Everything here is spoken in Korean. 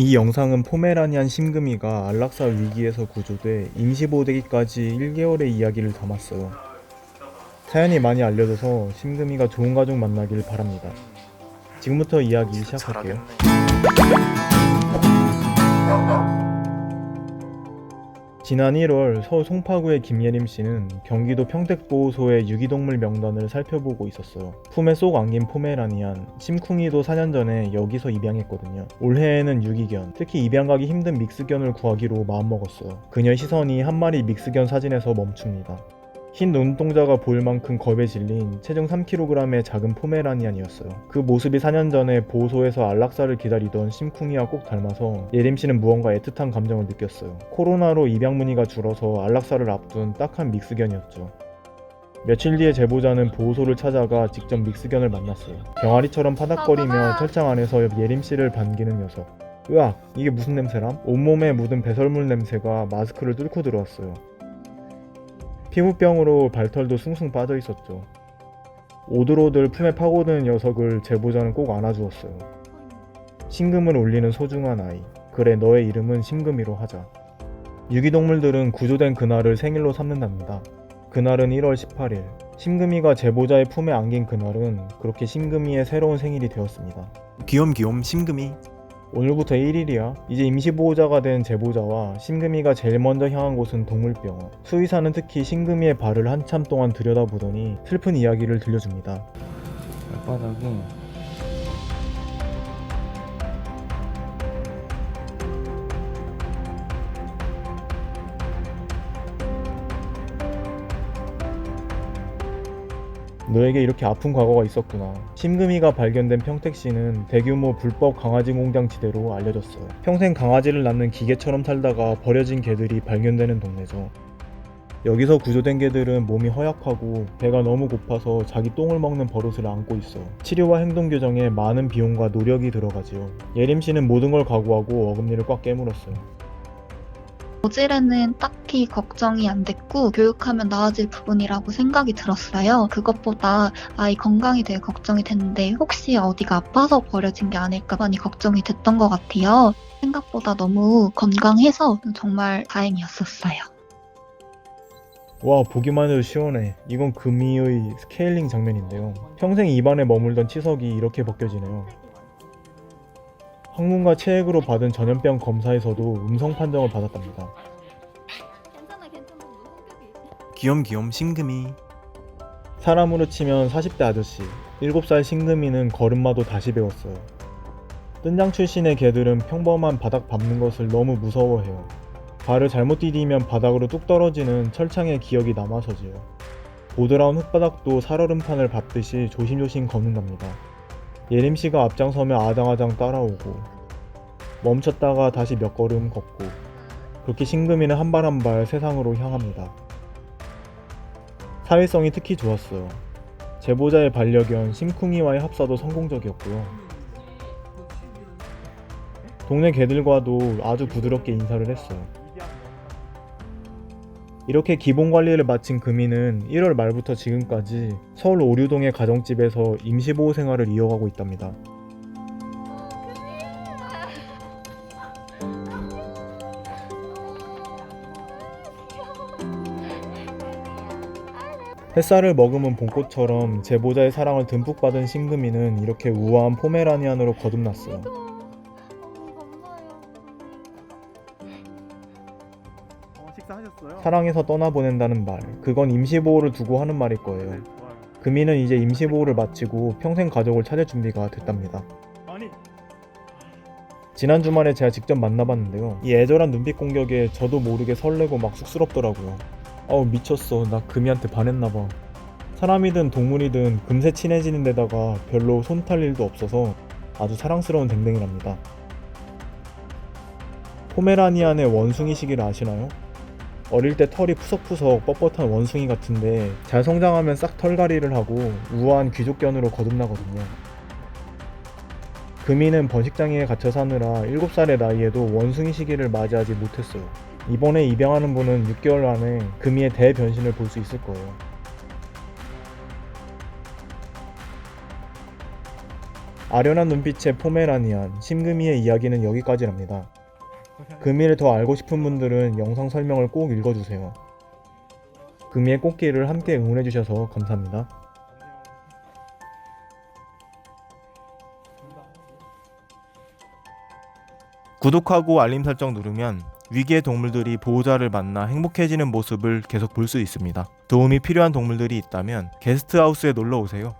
이 영상은 포메라니안 심금이가 안락사 위기에서 구조돼 임시보호되기까지 1개월의 이야기를 담았어요. 사연이 많이 알려져서 심금이가 좋은 가족 만나길 바랍니다. 지금부터 이야기 시작할게요. 지난 1월 서울 송파구의 김예림 씨는 경기도 평택보호소의 유기동물 명단을 살펴보고 있었어요. 품에 쏙 안긴 포메라니안, 심쿵이도 4년 전에 여기서 입양했거든요. 올해에는 유기견, 특히 입양 가기 힘든 믹스견을 구하기로 마음먹었어요. 그녀의 시선이 한 마리 믹스견 사진에서 멈춥니다. 흰 눈동자가 보일 만큼 겁에 질린 체중 3kg의 작은 포메라니안이었어요. 그 모습이 4년 전에 보호소에서 안락사를 기다리던 심쿵이와 꼭 닮아서 예림 씨는 무언가 애틋한 감정을 느꼈어요. 코로나로 입양 문의가 줄어서 안락사를 앞둔 딱한 믹스견이었죠. 며칠 뒤에 제보자는 보호소를 찾아가 직접 믹스견을 만났어요. 병아리처럼 파닥거리며 철창 안에서 예림 씨를 반기는 녀석. 으악, 이게 무슨 냄새람? 온몸에 묻은 배설물 냄새가 마스크를 뚫고 들어왔어요. 피부병으로 발털도 숭숭 빠져 있었죠. 오들오들 품에 파고드는 녀석을 제보자는 꼭 안아주었어요. 심금을 울리는 소중한 아이. 그래 너의 이름은 심금이로 하자. 유기동물들은 구조된 그날을 생일로 삼는답니다. 그날은 1월 18일. 심금이가 제보자의 품에 안긴 그날은 그렇게 심금이의 새로운 생일이 되었습니다. 귀염귀염 심금이. 오늘부터 1일이야. 이제 임시보호자가 된 제보자와 심금이가 제일 먼저 향한 곳은 동물병원. 수의사는 특히 심금이의 발을 한참 동안 들여다보더니 슬픈 이야기를 들려줍니다. 발바닥에 너에게 이렇게 아픈 과거가 있었구나. 심금이가 발견된 평택시는 대규모 불법 강아지 공장 지대로 알려졌어요. 평생 강아지를 낳는 기계처럼 살다가 버려진 개들이 발견되는 동네죠. 여기서 구조된 개들은 몸이 허약하고 배가 너무 고파서 자기 똥을 먹는 버릇을 안고 있어. 치료와 행동 교정에 많은 비용과 노력이 들어가지요. 예림 씨는 모든 걸 각오하고 어금니를 꽉 깨물었어요. 모질에는 딱히 걱정이 안 됐고 교육하면 나아질 부분이라고 생각이 들었어요. 그것보다 아이 건강이 되게 걱정이 됐는데 혹시 어디가 아파서 버려진 게 아닐까 많이 걱정이 됐던 것 같아요. 생각보다 너무 건강해서 정말 다행이었었어요. 와 보기만 해도 시원해 이건 금이의 스케일링 장면인데요 평생 입안에 머물던 치석이 이렇게 벗겨지네요 학문과 체액으로 받은 전염병 검사에서도 음성 판정을 받았답니다. 괜찮아 괜찮아. 귀염귀염 심금이. 사람으로 치면 40대 아저씨 7살 심금이는 걸음마도 다시 배웠어요. 뜬장 출신의 개들은 평범한 바닥 밟는 것을 너무 무서워해요. 발을 잘못 디디면 바닥으로 뚝 떨어지는 철창의 기억이 남아서지요. 보드라운 흙바닥도 살얼음판을 밟듯이 조심조심 걷는답니다 예림 씨가 앞장서며 아당아당 따라오고 멈췄다가 다시 몇 걸음 걷고 그렇게 심금이는 한 발 한 발 세상으로 향합니다. 사회성이 특히 좋았어요. 제보자의 반려견 심쿵이와의 합사도 성공적이었고요. 동네 개들과도 아주 부드럽게 인사를 했어요. 이렇게 기본 관리를 마친 금이는 1월 말부터 지금까지 서울 오류동의 가정집에서 임시보호 생활을 이어가고 있답니다. 햇살을 머금은 봄꽃처럼 제보자의 사랑을 듬뿍 받은 심금이는 이렇게 우아한 포메라니안으로 거듭났어요. 사랑해서 떠나보낸다는 말, 그건 임시보호를 두고 하는 말일 거예요. 금이는 이제 임시보호를 마치고 평생 가족을 찾을 준비가 됐답니다. 지난 주말에 제가 직접 만나봤는데요. 이 애절한 눈빛 공격에 저도 모르게 설레고 막 쑥스럽더라고요. 어우 미쳤어. 나 금이한테 반했나봐. 사람이든 동물이든 금세 친해지는 데다가 별로 손탈 일도 없어서 아주 사랑스러운 댕댕이랍니다. 포메라니안의 원숭이 시기를 아시나요? 어릴 때 털이 푸석푸석 뻣뻣한 원숭이 같은데 잘 성장하면 싹 털갈이를 하고 우아한 귀족견으로 거듭나거든요. 금이는 번식장애에 갇혀 사느라 7살의 나이에도 원숭이 시기를 맞이하지 못했어요. 이번에 입양하는 분은 6개월 안에 금이의 대변신을 볼 수 있을 거예요. 아련한 눈빛의 포메라니안 심금이의 이야기는 여기까지랍니다. 금이를 더 알고 싶은 분들은 영상 설명을 꼭 읽어주세요. 금이의 꽃길을 함께 응원해주셔서 감사합니다. 구독하고 알림 설정 누르면 위기의 동물들이 보호자를 만나 행복해지는 모습을 계속 볼 수 있습니다. 도움이 필요한 동물들이 있다면 게스트하우스에 놀러 오세요.